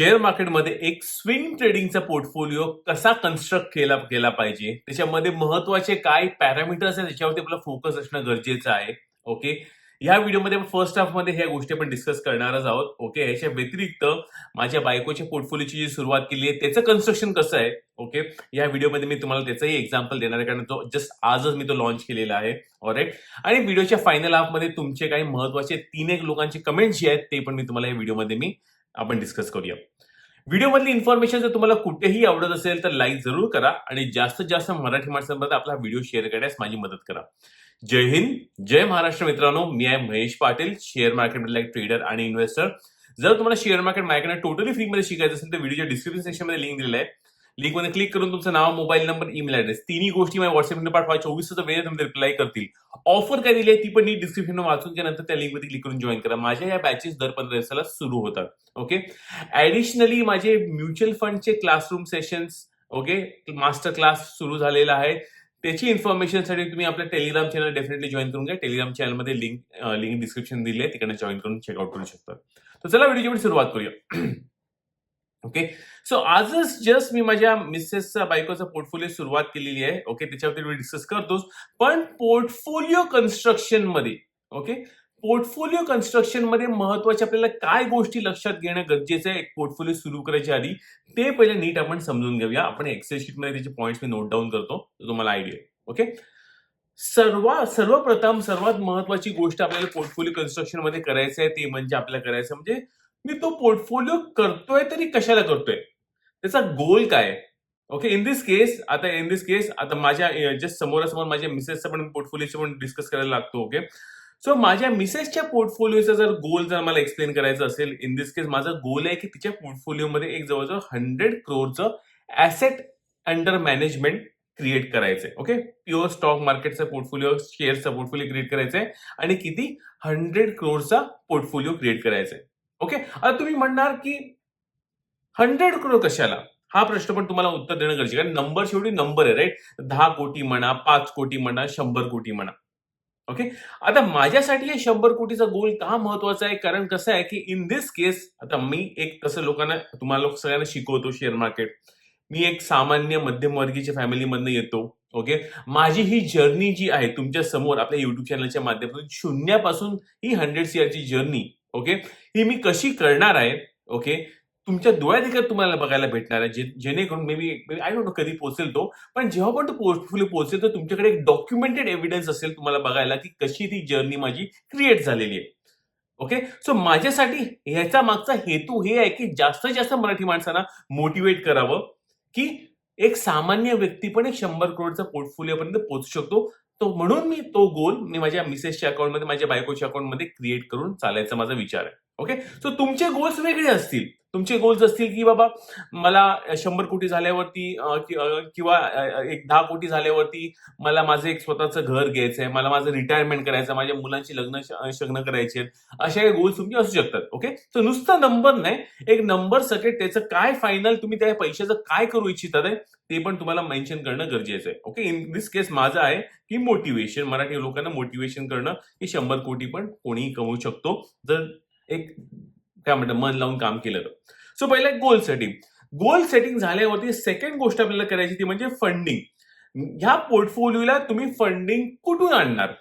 Share मार्केटमध्ये एक swing ट्रेडिंगचा पोर्टफोलिओ कसा कन्स्ट्रक्ट केला गेला पाहिजे? त्याच्यामध्ये महत्त्वाचे काय पॅरामीटर्स आहेत त्याच्यावरती आपला फोकस असणं गरजेचं आहे ओके ह्या व्हिडिओमध्ये फर्स्ट हाफमध्ये ह्या गोष्टी आपण डिस्कस करणारच आहोत ओके याच्या व्यतिरिक्त माझ्या बायकोच्या पोर्टफोलिओची जी सुरुवात केली आहे त्याचं कन्स्ट्रक्शन कसं आहे ओके या व्हिडिओमध्ये मी तुम्हाला त्याचंही एक्झाम्पल देणार आहे कारण तो जस्ट आजच मी तो लॉन्च केलेला आहे ऑलराईट आणि व्हिडिओच्या फायनल हाफमध्ये तुमचे काही महत्त्वाचे तीन एक लोकांचे कमेंट्स जे आहेत ते पण मी तुम्हाला या व्हिडिओमध्ये मी आपण डिस्कस करूया. व्हिडिओमधली इन्फॉर्मेशन जर तुम्हाला कुठेही आवडत असेल तर लाईक जरूर करा आणि जास्तीत जास्त मराठी माणसांमध्ये आपला व्हिडिओ शेअर करण्यास माझी मदत करा. जय हिंद जय महाराष्ट्र मित्रांनो. मी आहे महेश पाटील शेअर मार्केटमधला एक ट्रेडर आणि इन्व्हेस्टर जर तुम्हाला शेअर मार्केट माझ्याकडे टोटली फ्रीमध्ये शिकायचं असेल तर व्हिडिओच्या डिस्क्रिप्शन सेक्शनमध्ये लिंक दिलेला आहे. लिंकमध्ये क्लिक करून तुमचं नाव मोबाईल नंबर ईमेल ऍड्रेस तिन्ही गोष्टी माझ्या व्हॉट्सअपमध्ये पाठवा. चोवीस तास वेळेत तुम्ही रिप्लाय करतील. ऑफर काय दिली आहे ती पण नीट डिस्क्रिप्शन वाचून त्यानंतर त्या लिंकमध्ये क्लिक करून जॉईन करा. माझ्या या बॅचेस दर पंधरा दिवसाला सुरू होतात. ओके ऍडिशनली माझे म्युच्युअल फंडचे classroom sessions okay master class सुरू झालेला आहे. त्याची इन्फॉर्मेशनसाठी तुम्ही आपल्या टेलिग्राम चॅनल डेफिनेटली जॉईन करून घ्या. टेलिग्राम चॅनलमध्ये लिंक लिंक डिस्क्रिप्शन दिली आहे. तिकडे जॉईन करून चेकआउट करू शकता. तर चला व्हिडिओची सुरुवात करूया. ओके सो आजच जस्ट मी माझ्या मिसेसचा बायकोचा पोर्टफोलिओ सुरुवात केलेली आहे. ओके त्याच्यावरती मी डिस्कस करतोच पण पोर्टफोलिओ कन्स्ट्रक्शनमध्ये ओके पोर्टफोलिओ कन्स्ट्रक्शनमध्ये महत्त्वाच्या आपल्याला काय गोष्टी लक्षात घेणं गरजेचं आहे? एक पोर्टफोलिओ सुरू करायच्या आधी ते पहिले नीट आपण समजून घेऊया. आपण एक्सेल शीटमध्ये त्याचे पॉईंट्स मी नोट डाऊन करतो तुम्हाला आयडिया ओके सर्वा सर्वप्रथम सर्वात महत्वाची गोष्ट आपल्याला पोर्टफोलिओ कन्स्ट्रक्शनमध्ये करायचं आहे ते म्हणजे आपल्याला करायचं म्हणजे मी तो पोर्टफोलिओ करतोय तरी कशाला करतोय? त्याचा गोल काय ओके इन दिस केस आता इन दिस केस आता माझ्या जस्ट समोरासमोर माझ्या मिसेसचा पण पोर्टफोलिओचे पण डिस्कस करायला लागतो ओके सो माझ्या मिसेसच्या पोर्टफोलिओचा जर गोल जर मला एक्सप्लेन करायचं असेल इन दिस केस माझा गोल आहे की तिच्या पोर्टफोलिओमध्ये एक जवळजवळ हंड्रेड क्रोरचं ऍसेट अंडर मॅनेजमेंट क्रिएट करायचंय ओके प्युअर स्टॉक मार्केटचा पोर्टफोलिओ शेअरचा पोर्टफोलिओ क्रिएट करायचा आहे आणि किती? हंड्रेड क्रोरचा पोर्टफोलिओ क्रिएट करायचा आहे ओके? आता तुम्ही म्हणणार की हंड्रेड करोड कशाला? हा प्रश्न पण तुम्हाला उत्तर देणं गरजेचं कारण नंबर शेवटी नंबर आहे राईट दहा कोटी म्हणा पाच कोटी म्हणा शंभर कोटी म्हणा. ओके? आता माझ्यासाठी हे शंभर कोटीचा गोल का महत्त्वाचा आहे? कारण कसं आहे की इन दिस केस आता मी एक कसं लोकांना तुम्हाला लोक सगळ्यांना शिकवतो शेअर मार्केट मी एक सामान्य मध्यमवर्गीच्या फॅमिलीमधनं येतो. ओके? माझी ही जर्नी जी आहे तुमच्यासमोर आपल्या युट्यूब चॅनलच्या माध्यमातून शून्यापासून ही हंड्रेड सीआरची जर्नी ओके? ही मी कशी करणार आहे ओके? तुमच्या डोळ्याधिकार तुम्हाला बघायला भेटणार आहे जे जेणेकरून maybe I don't know कधी पोहोचेल तो पण जेव्हा पण तो पोर्टफोलिओ पोहोचेल तर तुमच्याकडे एक डॉक्युमेंटेड एव्हिडन्स असेल तुम्हाला बघायला की कशी ती जर्नी माझी क्रिएट झालेली आहे. ओके? सो माझ्यासाठी ह्याचा मागचा हेतू हे आहे की जास्तीत जास्त मराठी माणसांना मोटिवेट करावं की एक सामान्य व्यक्ती पण एक शंभर करोडचा पोर्टफोलिओपर्यंत पोहोचू शकतो तो म्हणून मी तो गोल मी माझ्या मिसेसच्या अकाउंटमध्ये माझ्या बायकोच्या अकाउंटमध्ये क्रिएट करून चालायचा माझा विचार आहे. ओके सो तुमचे गोल्स वेगळे असतील. तुमचे गोल्स असतील की बाबा मला शंभर कोटी झाल्यावरती किंवा एक दहा कोटी झाल्यावरती मला माझं एक स्वतःचं घर घ्यायचं आहे मला माझं रिटायरमेंट करायचं माझ्या मुलांची लग्न लग्न शग्न आहेत अशा काही गोल्स तुमचे असू शकतात. ओके तर नुसता नंबर नाही एक नंबर सकेट त्याचं काय फायनल तुम्ही त्या पैशाचं काय करू इच्छितात आहे ते पण तुम्हाला मेन्शन करणं गरजेचं आहे. ओके इन दिस केस माझं आहे की मोटिवेशन मराठी लोकांना मोटिवेशन करणं की शंभर कोटी पण कोणीही कमवू शकतो. जर एक काय म्हणतात मन लावून काम केलं तर सो पहिला एक गोल सेटिंग गोल सेटिंग झाल्यावरती सेकंड गोष्ट आपल्याला करायची ती म्हणजे फंडिंग ह्या पोर्टफोलिओला तुम्ही फंडिंग कुठून आणणार?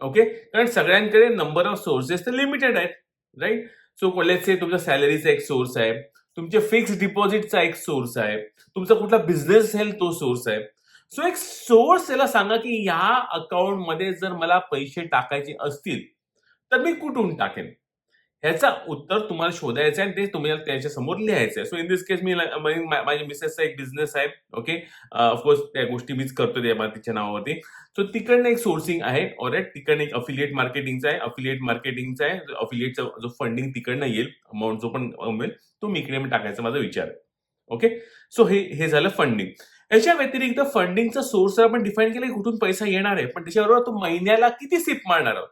ओके कारण सगळ्यांकडे नंबर ऑफ सोर्सेस तर लिमिटेड आहेत राईट सो लेट्स से तुमचा सॅलरीचा एक सोर्स आहे तुमचे फिक्स डिपॉझिटचा एक सोर्स आहे तुमचा कुठला बिझनेस असेल तो सोर्स आहे. सो एक सोर्स याला सांगा की या अकाउंटमध्ये जर मला पैसे टाकायचे असतील तर मी कुठून टाकेन? ह्याचा उत्तर तुम्हाला शोधायचं आहे आणि ते तुम्हाला त्याच्यासमोर लिहायचं आहे. सो इन दिस केस मी माझ्या मिसेसचा एक बिझनेस आहे ओके ऑफकोर्स uh, त्या गोष्टी मीच करतो त्या तिच्या नावावरती. सो तिकडनं एक सोर्सिंग आहे ऑरेट तिकडनं एक अफिलिएट मार्केटिंगचा आहे. अफिलिएट मार्केटिंगचा आहे. अफिलिएटचा जो फंडिंग तिकडनं येईल अमाऊंट जो पण मिळेल तो मी इकडे मी टाकायचा माझा विचार आहे ओके सो हे हे झालं फंडिंग याच्या व्यतिरिक्त फंडिंगचा सोर्स आपण डिफाईन केलं कुठून पैसा येणार आहे. पण त्याच्याबरोबर तो महिन्याला किती सिप मारणार आहोत?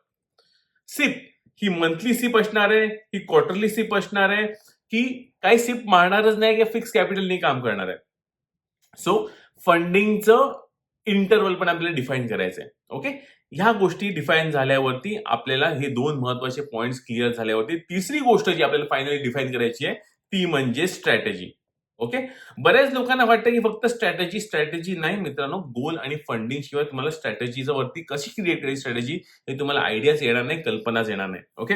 सिप ही मंथली सिप असणार आहे ही क्वार्टरली सिप असणार आहे की काही सिप मारणारच नाही किंवा फिक्स कॅपिटलनी काम करणार आहे. सो फंडिंगचं इंटरवल पण आपल्याला डिफाईन करायचं आहे ओके ह्या गोष्टी डिफाईन झाल्यावरती आपल्याला हे दोन महत्त्वाचे पॉईंट्स क्लिअर झाल्यावरती तिसरी गोष्ट जी आपल्याला फायनली डिफाईन करायची आहे ती म्हणजे स्ट्रॅटेजी ओके? बऱ्याच लोकांना वाटतं की फक्त स्ट्रॅटेजी स्ट्रॅटेजी नाही मित्रांनो. गोल आणि फंडिंग शिवाय तुम्हाला स्ट्रॅटेजीच्या वरती कशी क्रिएट करायची स्ट्रॅटेजी हे तुम्हाला आयडियाज येणार नाही कल्पनाच येणार नाही. ओके?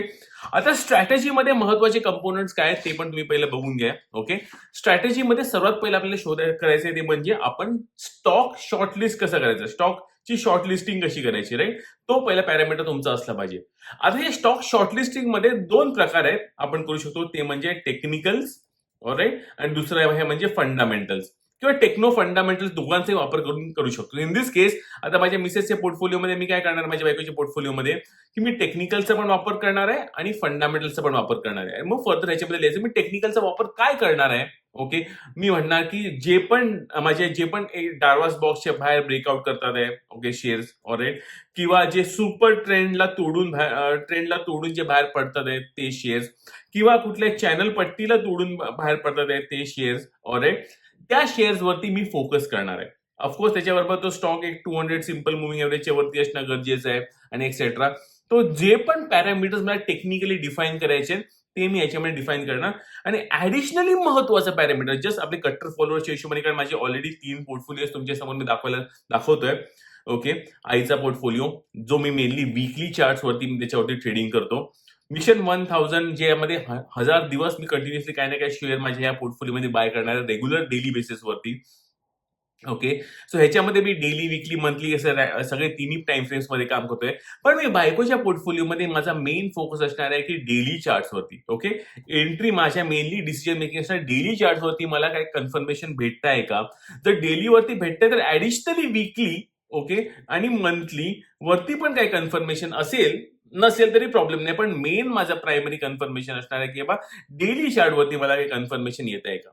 आता स्ट्रॅटेजीमध्ये महत्त्वाचे कंपोनंट्स काय आहेत ते पण तुम्ही पहिले बघून घ्या. ओके? स्ट्रॅटेजीमध्ये सर्वात पहिले आपल्याला शोध करायचे ते म्हणजे आपण स्टॉक शॉर्टलिस्ट कसं करायचं? स्टॉक ची शॉर्टलिस्टिंग कशी करायची राईट तो पहिला पॅरामीटर तुमचा असला पाहिजे. आता हे स्टॉक शॉर्टलिस्टिंगमध्ये दोन प्रकार आहेत आपण करू शकतो. ते म्हणजे टेक्निकल्स राईट आणि दुसरं हे म्हणजे फंडामेंटल्स किंवा टेक्नो फंडामेंटल्स दोघांचाही वापर करून करू शकतो. इन दिस केस आता माझ्या मिसेसच्या पोर्टफोलिओमध्ये मी काय करणार? माझ्या बायकोच्या पोर्टफोलिओमध्ये की मी टेक्निकलचा पण वापर करणार आहे आणि फंडामेंटलचा पण वापर करणार आहे. मग फर्दर ह्याच्यामध्ये लिहायचं मी टेक्निकलचा वापर काय करणार आहे? ओके मी म्हणणार की जे पण माझे जे पण डार्वास बॉक्सच्या बाहेर ब्रेकआउट करतात आहे ओके शेअर्स ऑरेट किंवा जे सुपर ट्रेंडला तोडून ट्रेंडला तोडून जे बाहेर पडतात आहेत ते शेअर्स किंवा कुठल्या चॅनल पट्टीला तोडून बाहेर पडतात आहेत ते शेअर्स ऑरेट त्या शेअर्स वरती मी फोकस करणार आहे. ऑफकोर्स त्याच्याबरोबर तो स्टॉक एक टू हंड्रेड सिंपल मुव्हिंग एव्हरेजच्या वरती असणं गरजेचं आहे आणि एक्सेट्रा तो जे पण पॅरामीटर्स मला टेक्निकली डिफाईन करायचे आहेत, ते मी याच्यामध्ये डिफाईन करणार. आणि ऍडिशनली महत्वाचं पॅरामीटर जस्ट आपले कट्टर फॉलोअरच्या हिशोबाने कारण माझे ऑलरेडी तीन पोर्टफोलिओ तुमच्यासमोर मी दाखवायला दाखवतोय. ओके आईचा पोर्टफोलिओ जो मी मेनली वीकली चार्ट्सवरती त्याच्यावरती ट्रेडिंग करतो. मिशन वन थाउजंड ज्यामध्ये यामध्ये हजार दिवस मी कंटिन्युअसली काही ना काही शेअर माझ्या या पोर्टफोलिओमध्ये बाय करणार आहे रेग्युलर डेली बेसिसवरती ओके सो ह्याच्यामध्ये मी डेली विकली मंथली असं सगळे तिन्ही टाइम फ्रेम्समध्ये काम करतोय. पण मी बायकोच्या पोर्टफोलिओमध्ये माझा मेन फोकस असणार आहे की डेली चार्ट्सवरती ओके एंट्री माझ्या मेनली डिसिजन मेकिंग असणार. डेली चार्ट्सवरती मला काही कन्फर्मेशन भेटताय का? जर डेलीवरती भेटतंय तर ऍडिशनली वीकली ओके आणि मंथली वरती पण काही कन्फर्मेशन असेल नसेल तरी प्रॉब्लेम नाही. पण मेन माझा प्रायमरी कन्फर्मेशन असणार आहे की बाबा डेली शार्टवरती मला काही कन्फर्मेशन येत आहे का?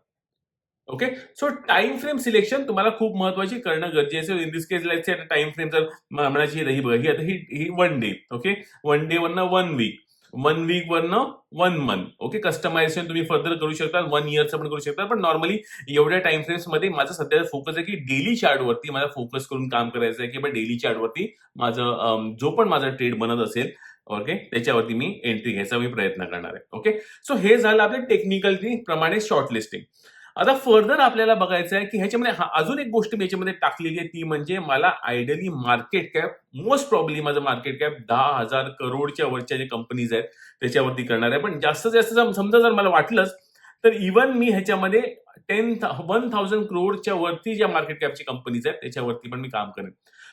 Okay so time frame selection तुम्हाला खूप महत्वाची करणं गरजेचं in this case like time frame जर म्हणायची ही बघा ही आता ही one day okay one day वरनं वन वीक वन वीक वरनं वन मंथ ओके कस्टमायझेशन तुम्ही फर्दर करू शकता वन इयरचं पण करू शकता. पण नॉर्मली एवढ्या टाइम फ्रेम्समध्ये माझा सध्या फोकस आहे की डेली चार्टवरती मला फोकस करून काम करायचं आहे किंवा डेली चार्टवरती माझं जो पण माझा ट्रेड बनत असेल ओके त्याच्यावरती मी एंट्री घ्यायचा मी प्रयत्न करणार आहे. ओके सो हे झालं आपलं टेक्निकल प्रमाणे शॉर्ट लिस्टिंग आता फर्दर आपल्याला बघायचं आहे की ह्याच्यामध्ये हा- अजून एक गोष्ट मी याच्यामध्ये टाकलेली आहे ती म्हणजे मला ideally market cap most probably माझं मार्केट कॅप दहा हजार करोडच्या वरच्या जे कंपनीज आहेत त्याच्यावरती करणार आहे. पण जास्तीत जास्त जर- समजा जर मला वाटलंच तर इवन मी ह्याच्यामध्ये टेन वन थाउजंड करोडच्या वरती ज्या मार्केट कॅपची कंपनीज आहेत त्याच्यावरती पण मी काम करेन.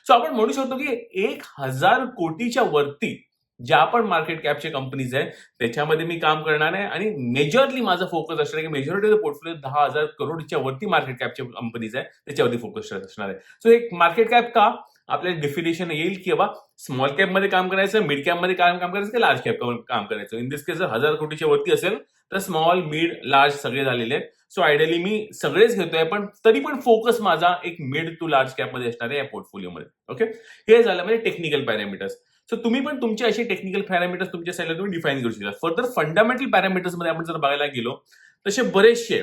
सो आपण म्हणू शकतो की एक हजार कोटीच्या वरती ज्या पण मार्केट कॅपच्या कंपनीज आहे त्याच्यामध्ये मी काम करणार आहे आणि मेजरली माझा फोकस असणार आहे की मेजॉरिटी ऑफ पोर्टफोलिओ दहा हजार करोडच्या वरती मार्केट कॅपच्या कंपनीज आहे त्याच्यावरती फोकस असणार आहे. सो एक मार्केट कॅप का? आपल्याला डेफिनेशन येईल की बाबा स्मॉल कॅपमध्ये काम करायचं मिड कॅपमध्ये काम काम करायचं की लार्ज कॅप काम करायचं? इन दिस केस जर हजार कोटीच्या वरती असेल तर स्मॉल मिड लार्ज सगळे झालेले आहेत. सो आयडियली मी सगळेच घेतोय पण तरी पण फोकस माझा एक मिड टू लार्ज कॅपमध्ये असणार आहे या पोर्टफोलिओमध्ये ओके हे झालं म्हणजे टेक्निकल पॅरामीटर्स सो तुम्ही पण तुमचे असे टेक्निकल पॅरामीटर्स तुमच्या साईडला तुम्ही डिफाईन करू शकता. फर्दर फंडामेंटल पॅरामीटर्समध्ये आपण जर बघायला गेलो तसे बरेचसे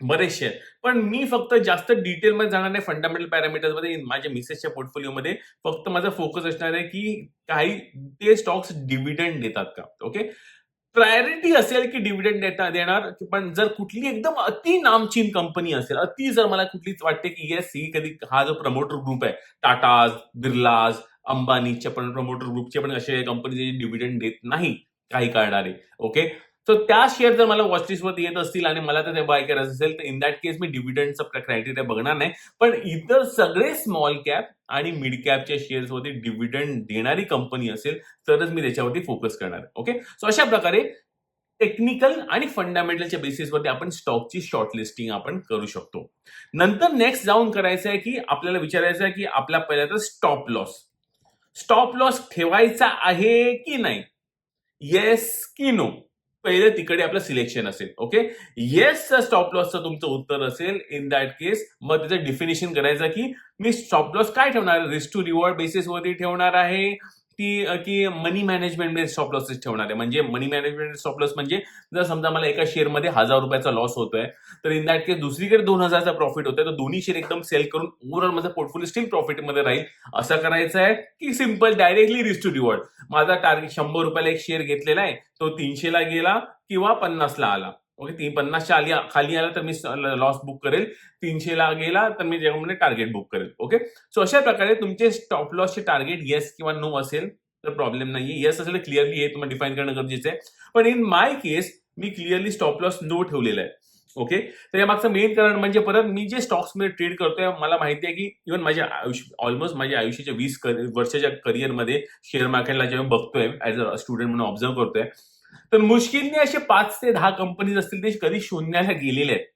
बरेचसे. पण मी फक्त जास्त डिटेलमध्ये जाणार नाही फंडामेंटल पॅरामीटर्समध्ये. माझ्या मिसेसच्या पोर्टफोलिओमध्ये फक्त माझा फोकस असणार आहे की काही ते स्टॉक्स डिव्हिडंड देतात का? ओके प्रायोरिटी असेल की डिव्हिडंड देता देणार पण जर कुठली एकदम अति नामचीन कंपनी असेल अति जर मला कुठलीच वाटते की येस ही कधी हा जो प्रमोटर ग्रुप आहे टाटाज बिर्लाज अंबानीच्या पण प्रमोटर ग्रुपचे पण असे कंपनी डिव्हिडंड देत नाही काही कारणाने. ओके तर त्या शेअर जर मला वॉचलिस्टवर येत असतील आणि मला तर ते बाय करायचं असेल तर इन दॅट केस मी डिव्हिडंडचा क्रायटेरिया बघणार नाही. पण इतर सगळे स्मॉल कॅप आणि मिड कॅपच्या शेअर्सवरती डिव्हिडंड देणारी कंपनी असेल तरच मी त्याच्यावरती फोकस करणार. आहे ओके सो अशा प्रकारे टेक्निकल आणि फंडामेंटलच्या बेसिसवरती आपण स्टॉकची शॉर्ट लिस्टिंग आपण करू शकतो. नंतर नेक्स्ट जाऊन करायचं आहे की आपल्याला विचारायचं आहे की आपला पहिला तर स्टॉप लॉस स्टॉप लॉस ठेवायचा आहे की नाही? येस की नो पहिले तिकडे आपलं सिलेक्शन असेल ओके येस स्टॉप लॉसचं तुमचं उत्तर असेल. इन दॅट केस मग त्याचं डिफिनेशन करायचं की मी स्टॉप लॉस काय ठेवणार? रिस्क टू रिवॉर्ड बेसिसवरती ठेवणार आहे. की की मनी मॅनेजमेंट स्टॉप लॉसेस ठेवणार आहे. म्हणजे मनी मॅनेजमेंट स्टॉप लॉस म्हणजे जर समजा मला एका शेअरमध्ये हजार रुपयाचा लॉस होतोय तर इन दॅट केस दुसरीकडे दोन हजारचा प्रॉफिट होतोय तर दोन्ही शेअर एकदम सेल करून ओव्हरऑल माझा पोर्टफोलिओ स्टील प्रॉफिटमध्ये राहील. असं करायचं आहे की simple directly risk to reward माझा टार्गेट शंभर रुपयाला एक शेअर घेतलेला आहे तो तीनशेला गेला किंवा पन्नासला आला. ओके तीन पन्नासच्या आली खाली आला तर मी लॉस बुक करेल. तीनशेला गेला तर मी त्याच्यामध्ये टार्गेट बुक करेल. ओके सो अशा प्रकारे तुमचे स्टॉप लॉसचे टार्गेट येस किंवा नो असेल तर प्रॉब्लेम नाहीये. येस असेल तर क्लिअरली हे तुम्हाला डिफाईन करणं गरजेचं आहे. पण इन माय केस मी क्लिअरली स्टॉप लॉस नो ठेवलेला आहे. ओके तर या मागचं मेन कारण म्हणजे परत मी जे स्टॉक्समध्ये ट्रेड करतोय मला माहिती आहे की इव्हन माझ्या आयुष्य ऑलमोस्ट माझ्या आयुष्याच्या वीस वर्षाच्या करिअरमध्ये शेअर मार्केटला जेव्हा बघतोय ऍज अ स्टुडंट म्हणून ऑब्झर्व करतोय तर मुश्किलने असे पाच ते दहा कंपनीज असतील ते कधी शून्याला गेलेले आहेत.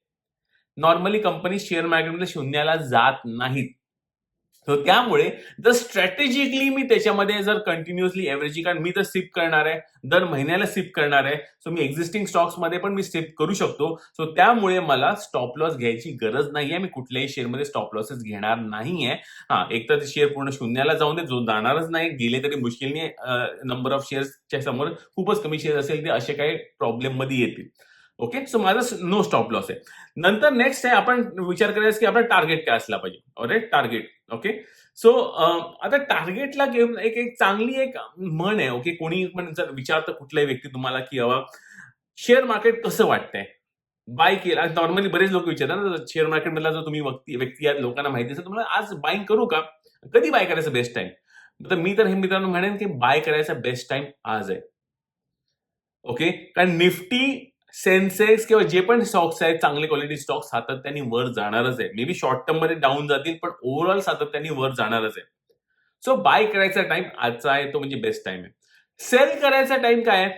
नॉर्मली कंपनी शेअर मार्केटमध्ये शून्याला जात नाहीत. तर त्यामुळे जर स्ट्रॅटेजिकली मी त्याच्यामध्ये जर कंटिन्युअसली एव्हरेजिंग कारण मी तर सिप करणार आहे दर महिन्याला सिप करणार आहे सो मी एक्झिस्टिंग स्टॉक्समध्ये पण मी सिप करू शकतो. सो त्यामुळे मला स्टॉप लॉस घ्यायची गरज नाहीये. मी कुठल्याही शेअरमध्ये स्टॉप लॉसेस घेणार नाहीये. हा एक तर शेअर पूर्ण शून्याला जाऊन दे जो जाणारच नाही गेले तरी मुश्किलने नंबर ऑफ शेअर्सच्या समोर खूपच कमी शेअर असेल ते असे काही प्रॉब्लेममध्ये येतील. ओके सो माझा नो स्टॉप लॉस आहे. नंतर नेक्स्ट आहे आपण विचार करायचं की आपला टार्गेट काय असला पाहिजे. अरे टार्गेट ओके सो आता टार्गेटला घेऊन एक एक चांगली एक म्हण आहे. ओके कोणी पण जर विचारतं कुठल्याही व्यक्ती तुम्हाला की हवा शेअर मार्केट कसं वाटतंय? बाय केला. नॉर्मली बरेच लोक विचारतात ना शेअर मार्केटमधला जर तुम्ही व्यक्ती व्यक्ती लोकांना माहिती असेल तुम्हाला आज बाईंग करू का? कधी बाय करायचं बेस्ट टाइम तर मी तर हे मित्रांनो म्हणेन की बाय करायचा बेस्ट टाइम आज आहे. ओके कारण निफ्टी सेन्सेक्स किंवा जे पण स्टॉक्स आहेत चांगले क्वालिटी स्टॉक सातत्याने वर जाणारच आहे मे बी शॉर्ट टर्ममध्ये डाऊन जातील पण ओव्हरऑल सातत्याने वर जाणारच आहे सो बाय करायचा टाइम आजचा आहे तो म्हणजे बेस्ट टाइम आहे. सेल करायचा टाइम काय आहे?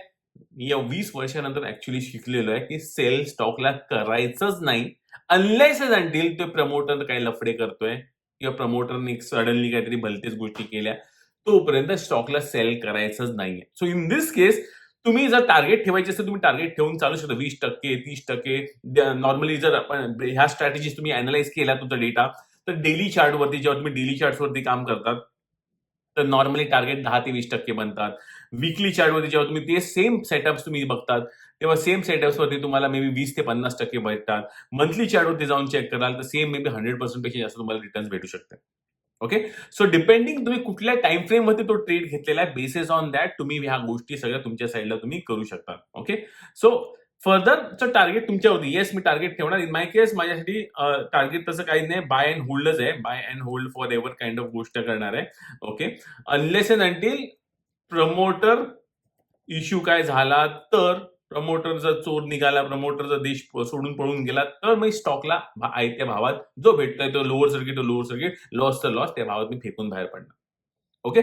मी या वीस वर्षानंतर ऍक्च्युली शिकलेलो आहे की सेल स्टॉकला करायचंच नाही अनलेस आणतील तो प्रमोटर काही लफडे करतोय किंवा प्रमोटरने सडनली काहीतरी भलतेच गोष्टी केल्या तोपर्यंत स्टॉकला सेल करायचंच नाहीये. सो इन दिस केस तुम्ही जर टार्गेट ठेवायचे असेल तुम्ही टार्गेट ठेवून चालू शकता. वीस टक्के तीस टक्के. नॉर्मली जर आपण ह्या स्ट्रॅटेजीज तुम्ही अनालाइज केला तुमचा डेटा तर डेली चार्टवरती जेव्हा तुम्ही डेली चार्टवरती काम करतात तर नॉर्मली टार्गेट दहा ते वीस टक्के बनतात. विकली चार्टवरती जेव्हा तुम्ही ते सेम सेटअप्स तुम्ही बघतात तेव्हा सेम सेटअप्सवरती तुम्हाला मे बी वीस ते पन्नास टक्के भेटतात. मंथली चार्टवरती जाऊन चेक कराल तर सेम मे बी हंड्रेड पर्सेंटपेक्षा जास्त तुम्हाला रिटर्न भेटू शकते ओके सो डिपेंडिंग तुम्ही कुठल्या टाइम फ्रेममध्ये तो ट्रेड घेतलेला आहे बेसिस ऑन दॅट तुम्ही ह्या गोष्टी सगळ्या तुमच्या साईडला तुम्ही करू शकता. ओके सो फर्दर टार्गेट तुमच्यावरती. येस मी टार्गेट ठेवणार. इन माय केस माझ्यासाठी टार्गेट तसं काही नाही. बाय अँड होल्डच आहे. Buy and hold forever kind of गोष्ट करणार आहे. Okay unless and until promoter issue काय झाला तर प्रमोटर जर चोर निघाला प्रमोटर जर देश सोडून पळून गेला तर मी स्टॉकला आयत्या भावात. जो भेटतोय तो लोअर सर्किट तो लोअर सर्किट लॉस तर लॉस त्या भावात मी फेकून बाहेर पडणार. ओके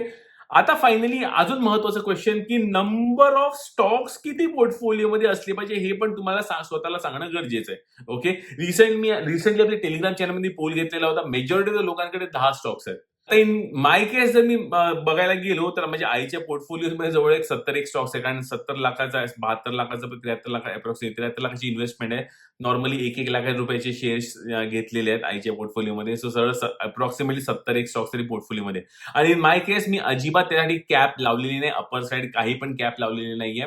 आता फायनली अजून महत्वाचं क्वेश्चन की नंबर ऑफ स्टॉक्स किती पोर्टफोलिओमध्ये असले पाहिजे हे पण तुम्हाला स्वतःला सांगणं गरजेचं आहे. ओके रिसेंट मी रिसेंटली आपल्या टेलिग्राम चॅनलमध्ये पोल घेतलेला होता. मेजॉरिटी लोकांकडे दहा स्टॉक्स आहेत. इन माय केस जर मी बघायला गेलो तर म्हणजे आईच्या पोर्टफोलिओ जवळ एक सत्तर एक स्टॉक्स आहे कारण सत्तर लाखाचा बहात्तर लाखाचा त्र्याहत्तर लाख अप्रॉक्सिमेट त्र्याहत्तर लाखाची इन्व्हेस्टमेंट आहे. नॉर्मली एक एक लाख रुपयाचे शेअर्स घेतलेले आहेत आईच्या पोर्टफोलिओमध्ये सो सरळ अप्रॉक्सिमेटली सत्तर एक स्टॉक्स तरी पोर्टफोलिओमध्ये आणि इन माय केस मी अजिबात त्यासाठी कॅप लावलेली नाही. अपर साईड काही पण कॅप लावलेली नाहीये.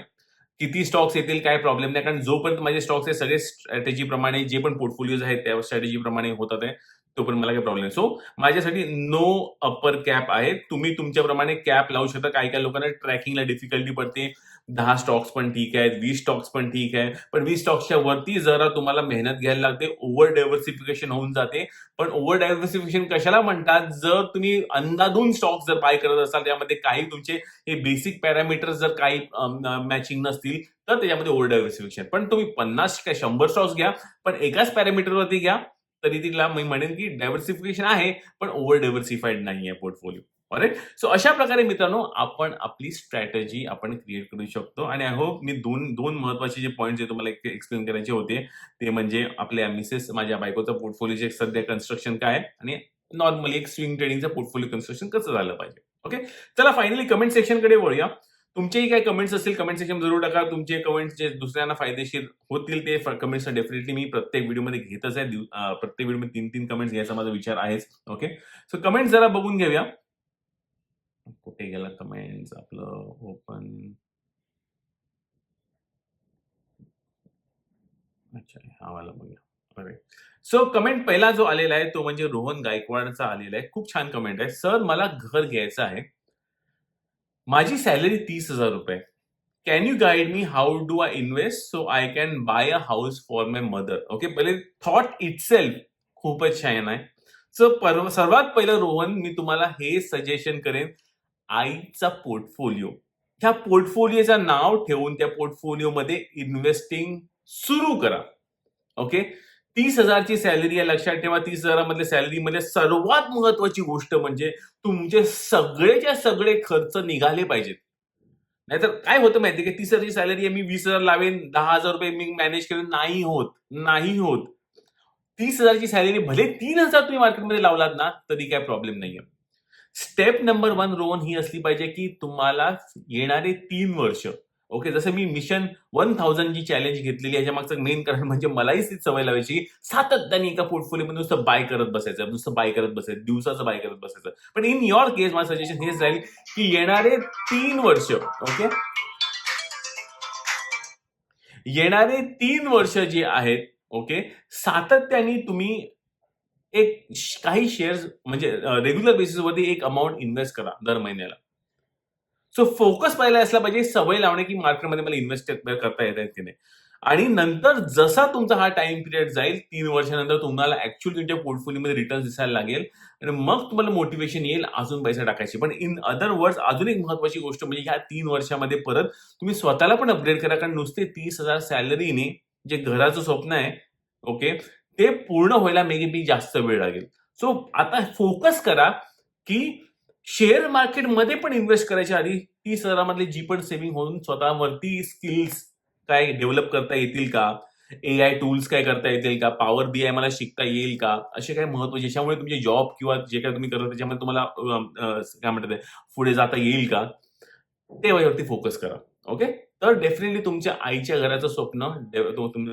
किती स्टॉक्स येतील काय प्रॉब्लेम नाही. कारण जोपर्यंत माझे स्टॉक्स आहे सगळे स्ट्रॅटेजी प्रमाणे जे पण पोर्टफोलिओज आहेत त्या स्ट्रॅटेजी प्रमाणे होतात आहे तोपर्यंत मला काही प्रॉब्लेम सो माझ्यासाठी नो अप्पर कॅप आहे तुम्ही तुमच्याप्रमाणे कॅप लावू शकता. काही काही लोकांना ट्रॅकिंगला डिफिकल्टी पडते. दहा स्टॉक्स पण ठीक आहेत वीस स्टॉक्स पण ठीक आहे. पण वीस स्टॉक्सच्या वरती जरा तुम्हाला मेहनत घ्यायला लागते. ओव्हर डायव्हर्सिफिकेशन होऊन जाते. पण ओव्हर डायव्हर्सिफिकेशन कशाला म्हणतात? जर तुम्ही अंदाधून स्टॉक्स जर बाय करत असाल त्यामध्ये काही तुमचे हे बेसिक पॅरामीटर्स जर काही मॅचिंग नसतील तर त्याच्यामध्ये ओव्हर डायव्हर्सिफिकेशन पण तुम्ही पन्नास काय शंभर स्टॉक्स घ्या पण एकाच पॅरामीटरवरती घ्या तरी तिला मी म्हणेन की डायव्हर्सिफिकेशन आहे पण ओव्हर डायव्हर्सिफाईड नाही आहे पोर्टफोलिओ राईट सो अशा प्रकारे मित्रांनो आपण आपली स्ट्रॅटेजी आपण क्रिएट करू शकतो. आणि आय होप मी दोन दोन महत्त्वाचे जे पॉईंट जे तुम्हाला एक्सप्लेन करायचे होते ते म्हणजे आपल्या मिसेस माझ्या बायकोचं पोर्टफोलिओचे सध्या कन्स्ट्रक्शन काय आणि नॉर्मली एक स्विंग ट्रेडिंगचं पोर्टफोलिओ कन्स्ट्रक्शन कसं झालं पाहिजे. ओके चला फायनली कमेंट सेक्शनकडे वळूया. तुमचेही काही कमेंट्स असतील कमेंट सेक्शन जरूर टाका. तुमचे कमेंट्स जे दुसऱ्यांना फायदेशीर होतील ते कमेंट्स डेफिनेटली मी प्रत्येक व्हिडिओमध्ये घेतच आहे. प्रत्येक व्हिडिओमध्ये तीन तीन कमेंट्स घ्यायचा माझा विचार आहेच. ओके सो कमेंट जरा बघून घेऊया. कुठे गेला कमेंट्स आपलं? ओपन अच्छा हा वाला बघूया. सो कमेंट पहिला जो आलेला आहे तो म्हणजे रोहन गायकवाडचा आलेला आहे. खूप छान कमेंट आहे. सर मला घर घ्यायचं आहे. माझी सॅलरी तीस हजार रुपये. Can you guide me how do I invest so I can buy a house for my mother okay पहिले थॉट इट सेल्फ खूपच छान आहे. सो सर्वात पहिलं रोहन मी तुम्हाला हे सजेशन करेन आईचा पोर्टफोलिओ ह्या पोर्टफोलिओचं नाव ठेवून त्या पोर्टफोलिओमध्ये इन्व्हेस्टिंग सुरू करा. ओके तीस हजारची सॅलरी आहे लक्षात ठेवा. तीस हजारामधल्या सॅलरीमध्ये सर्वात महत्वाची गोष्ट म्हणजे तुमचे सगळेच्या सगळे खर्च निघाले पाहिजेत. नाहीतर काय होतं माहिती की? तीस हजारची सॅलरी आहे मी वीस हजार लावेन दहा हजार रुपये मी मॅनेज करेन. नाही होत. नाही होत. तीस हजारची सॅलरी भले तीन हजार तुम्ही मार्केटमध्ये लावलात ना तरी काय प्रॉब्लेम नाहीये. स्टेप नंबर वन रोहन ही असली पाहिजे की तुम्हाला येणारे तीन वर्ष. ओके जसं मी मिशन वन थाउजंड जी चॅलेंज घेतलेली याच्या मागचं मेन कारण म्हणजे मलाही तीच सवय लावायची सातत्याने एका पोर्टफोलिओमध्ये नुसतं बाय करत बसायचं नुसतं बाय करत बसायचं दिवसाचं बाय करत बसायचं. पण इन युअर केस माझं सजेशन हेच राहील की येणारे तीन वर्ष ओके येणारे तीन वर्ष जे आहेत ओके सातत्याने तुम्ही एक काही शेअर्स म्हणजे रेग्युलर बेसिसवरती एक अमाऊंट इन्व्हेस्ट करा दर महिन्याला. सो फोकस पहिला असला पाहिजे सवय लावणे की मार्केटमध्ये मला इन्व्हेस्ट करता येत आहेत की नाही. आणि नंतर जसा तुमचा हा टाइम पिरियड जाईल तीन वर्षानंतर तुम्हाला ऍक्च्युअली तुमच्या पोर्टफोलिओमध्ये रिटर्न दिसायला लागेल आणि मग तुम्हाला मोटिवेशन येईल अजून पैसा टाकायचे. पण इन अदर वर्ड्स अजून एक महत्वाची गोष्ट म्हणजे ह्या तीन वर्षामध्ये परत तुम्ही स्वतःला पण अपग्रेड करा. कारण नुसते तीस हजार सॅलरीने जे घराचं स्वप्न आहे ओके ते पूर्ण व्हायला मे बी जास्त वेळ लागेल. सो आता फोकस करा की शेअर मार्केटमध्ये पण इन्व्हेस्ट करायच्या आधी तीस हजारामधले जी पण सेव्हिंग होऊन स्वतःवरती स्किल्स काय डेव्हलप करता येतील का? ए आय टूल्स काय करता येतील का? पॉवर बी आय मला शिकता येईल का? असे काय महत्त्वाचे ज्याच्यामुळे तुमचे जॉब किंवा जे काय तुम्ही करता त्याच्यामध्ये तुम्हाला काय म्हणतात पुढे जाता येईल का? ते वयावरती फोकस करा. ओके तर डेफिनेटली तुमच्या आईच्या घराचं स्वप्न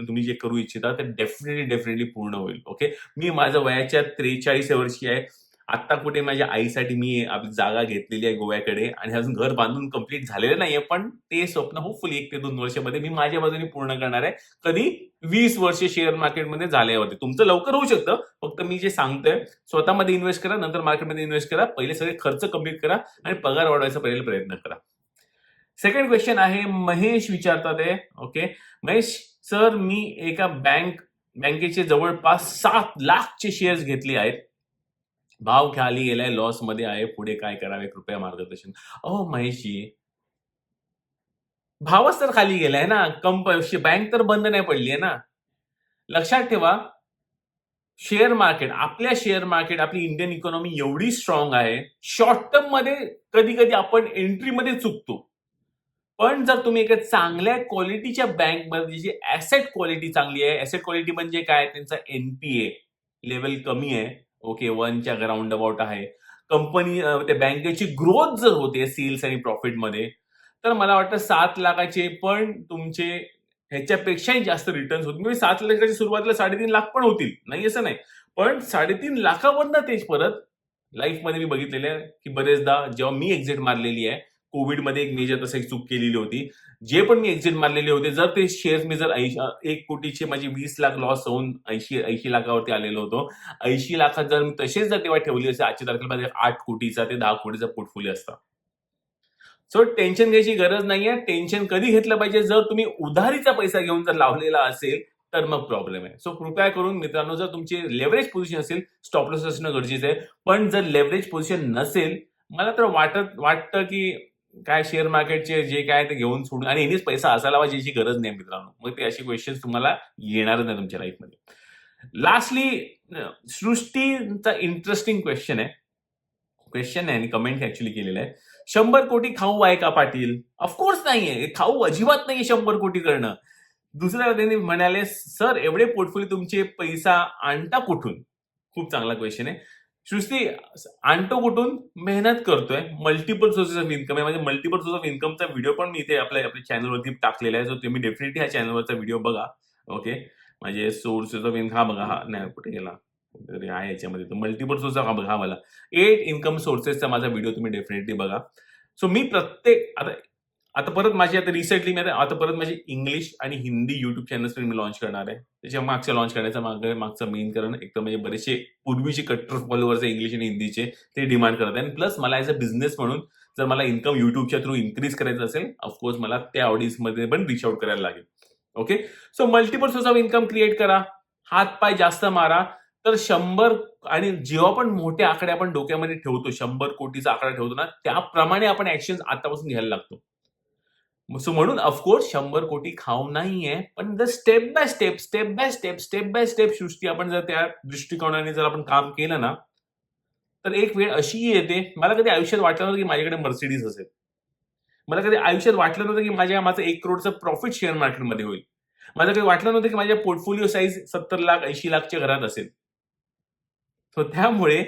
तुम्ही जे करू इच्छिता ते डेफिनेटली डेफिनेटली पूर्ण होईल. ओके मी माझ्या वयाच्या त्रेचाळीस वर्षी आहे. आता कुठे माझ्या आईसाठी मी आपली जागा घेतलेली आहे गोव्याकडे आणि अजून घर बांधून कंप्लीट झालेलं नाहीये पण ते स्वप्न होपफुली एक ते दोन वर्षामध्ये मी माझ्या बाजूने पूर्ण करणार आहे. कधी? वीस वर्ष शेअर मार्केटमध्ये झाल्यावरती. तुमचं लवकर होऊ शकतं. फक्त मी जे सांगतोय स्वतःमध्ये इन्व्हेस्ट करा नंतर मार्केटमध्ये इन्व्हेस्ट करा पहिले सगळे खर्च कंप्लीट करा आणि पगार वाढवायचा पहिले प्रयत्न करा. सेकंड क्वेश्चन आहे महेश विचारतात आहे ओके महेश सर मी एका बँक बँकेचे जवळपास सात लाखचे शेअर्स घेतले आहेत. भाव खाली गेलाय लॉसमध्ये आहे पुढे काय करावे कृपया मार्गदर्शन. अहो महेशजी भावच तर खाली गेलाय ना. कंप बँक तर बंद नाही पडली आहे ना. लक्षात ठेवा शेअर मार्केट आपल्या शेअर मार्केट आपली इंडियन इकॉनॉमी एवढी स्ट्रॉंग आहे. शॉर्ट टर्ममध्ये कधी कधी आपण एंट्रीमध्ये चुकतो. पण जर तुम्ही एका चांगल्या क्वालिटीच्या बँकमध्ये जी ऍसेट क्वालिटी चांगली आहे ऍसेट क्वालिटी म्हणजे काय? त्यांचा एनपीए लेवल कमी आहे. ओके वनच्या ग्राउंड अबाउट आहे. कंपनी त्या बँकेची ग्रोथ जर होते सेल्स आणि प्रॉफिटमध्ये तर मला वाटतं सात लाखाचे पण तुमचे ह्याच्यापेक्षाही जास्त रिटर्न होतील. म्हणजे सात लाखाच्या सुरुवातीला साडेतीन लाख पण होतील. नाही असं नाही. पण साडेतीन लाखावरनं तेच परत लाईफमध्ये मी बघितलेलं आहे की बरेचदा जेव्हा मी एक्झिट मारलेली आहे कोविडमध्ये एक मेजर तसं एक चूक केलेली होती. जे पण मी एक्झिट मारलेले होते जर ते शेअर्स मी जर ऐंशी एक कोटीचे माझे वीस लाख लॉस होऊन ऐंशी ऐंशी लाखावरती आलेलो होतो. ऐंशी लाखात जर मी तसेच जर तेव्हा ठेवली असते आजच्या तारखेला माझे आठ कोटीचा ते दहा कोटीचा पोर्टफोलिओ असता. सो टेन्शन घ्यायची गरज नाहीये. टेन्शन कधी घेतलं पाहिजे? जर तुम्ही उधारीचा पैसा घेऊन जर लावलेला असेल तर मग प्रॉब्लेम आहे. सो कृपया करून मित्रांनो जर तुमची लेव्हरेज पोझिशन असेल स्टॉप लॉस असणं गरजेचं आहे. पण जर लेव्हरेज पोझिशन नसेल मला तर वाटत वाटतं की काय शेअर मार्केटचे जे काय ते घेऊन सोडून आणि यांनीच पैसा असायला पाहिजे याची गरज नाही मित्रांनो. मग ते असे क्वेश्चन तुम्हाला येणारच नाही तुमच्या लाईफमध्ये लास्टली सृष्टीचा इंटरेस्टिंग क्वेश्चन आहे. क्वेश्चन आहे आणि कमेंट ऍक्च्युली केलेलं आहे. शंभर कोटी खाऊ आहे का पाटील? ऑफकोर्स नाहीये. खाऊ अजिबात नाहीये शंभर कोटी करणं. दुसऱ्या त्यांनी म्हणाले सर एवढे पोर्टफोलिओ तुमचे पैसा आणता कुठून? खूप चांगला क्वेश्चन आहे. सृष्टी आणतो कुठून? मेहनत करतोय. मल्टिपल सोर्सेस ऑफ इन्कम आहे. म्हणजे मल्टिपल सोर्स ऑफ इन्कमचा व्हिडिओ पण मी इथे आपल्या आपल्या चॅनलवरती टाकलेला आहे. सो तुम्ही डेफिनेटली ह्या चॅनलवरचा व्हिडिओ बघा. ओके म्हणजे सोर्सेस ऑफ इन्कम हा बघा. हा नाही कुठे गेला? तरी आहे याच्यामध्ये. मल्टिपल सोर्स हा बघा मला. एट इन्कम सोर्सेसचा माझा व्हिडिओ तुम्ही डेफिनेटली बघा. सो मी प्रत्येक आता आता परत माझी आता रिसेंटली मी आता परत माझी इंग्लिश आणि हिंदी युट्यूब चॅनल्स मी लॉन्च करणार आहे. त्याच्या मागच्या लॉन्च करण्याचा माग मागचं मेन कारण एक तर म्हणजे बरेचसे पूर्वीचे कट्टर फॉलोअर्स आहे इंग्लिश आणि हिंदीचे ते डिमांड करत आहे आणि प्लस मला ॲज अ बिझनेस म्हणून जर मला इन्कम युट्यूबच्या थ्रू इन्क्रीज करायचं असेल ऑफकोर्स मला त्या ऑडियन्समध्ये पण रिच आउट करायला लागेल. Okay so multiple source of income create करा. हात पाय जास्त मारा. तर शंभर आणि जेव्हा पण मोठे आकडे आपण डोक्यामध्ये ठेवतो शंभर कोटीचा आकडा ठेवतो ना त्याप्रमाणे आपण ऍक्शन आतापासून घ्यायला लागतो. सो म्हणून ऑफकोर्स शंभर कोटी खाऊ नाहीये पण जर step by step step by step step by step Srishti आपण जर त्या दृष्टिकोनाने जर आपण काम केलं ना तर एक वेळ अशीही येते मला कधी आयुष्यात वाटलं नव्हतं की माझ्याकडे मर्सिडीज असेल. मला कधी आयुष्यात वाटलं नव्हतं की माझ्या माझं एक करोडचं प्रॉफिट शेअर मार्केटमध्ये होईल. माझं कधी वाटलं नव्हतं की माझ्या पोर्टफोलिओ साईज सत्तर लाख ऐंशी लाखच्या घरात असेल. सो त्यामुळे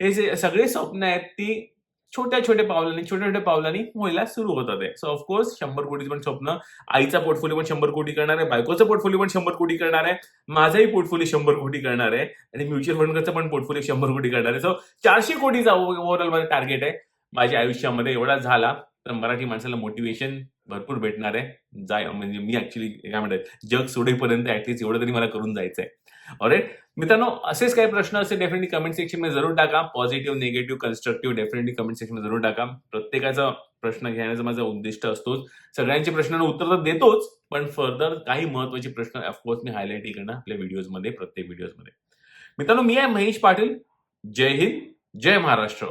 हे जे सगळे स्वप्न आहेत ती छोट्या छोट्या पावलांनी छोट्या छोट्या पावलांनी व्हायला सुरू होतात आहे सो ऑफकोर्स शंभर कोटीचं पण स्वप्न आईचा पोर्टफोलिओ पण शंभर कोटी करणार आहे बायकोचा पोर्टफोलिओ पण शंभर कोटी करणार आहे माझाही पोर्टफोलिओ शंभर कोटी करणार आहे आणि म्युच्युअल फंडचं पण पोर्टफोलिओ शंभर कोटी करणार आहे. सो चारशे कोटीचा ओव्हरऑल माझं टार्गेट आहे. माझ्या आयुष्यामध्ये एवढा झाला तर मराठी माणसाला मोटिवेशन भरपूर भेटणार आहे. जाय म्हणजे मी ऍक्च्युली काय म्हणतात जग सोडेपर्यंत ऍटलीस्ट एवढं तरी मला करून जायचं आहे ऑलराईट मित्रांनो असेच काही प्रश्न असेल डेफिनेटली कमेंट सेक्शनमध्ये जरूर टाका. Positive negative constructive definitely comment सेक्शनमध्ये जरूर टाका. प्रत्येकाचा प्रश्न घेण्याचा माझा उद्दिष्ट असतोच. सगळ्यांचे प्रश्नांना उत्तर तर देतोच पण फर्दर काही महत्त्वाचे प्रश्न ऑफकोर्स मी हायलाईट करणार आपल्या व्हिडिओजमध्ये प्रत्येक व्हिडिओजमध्ये मित्रांनो मी आहे महेश पाटील. जय हिंद जय महाराष्ट्र.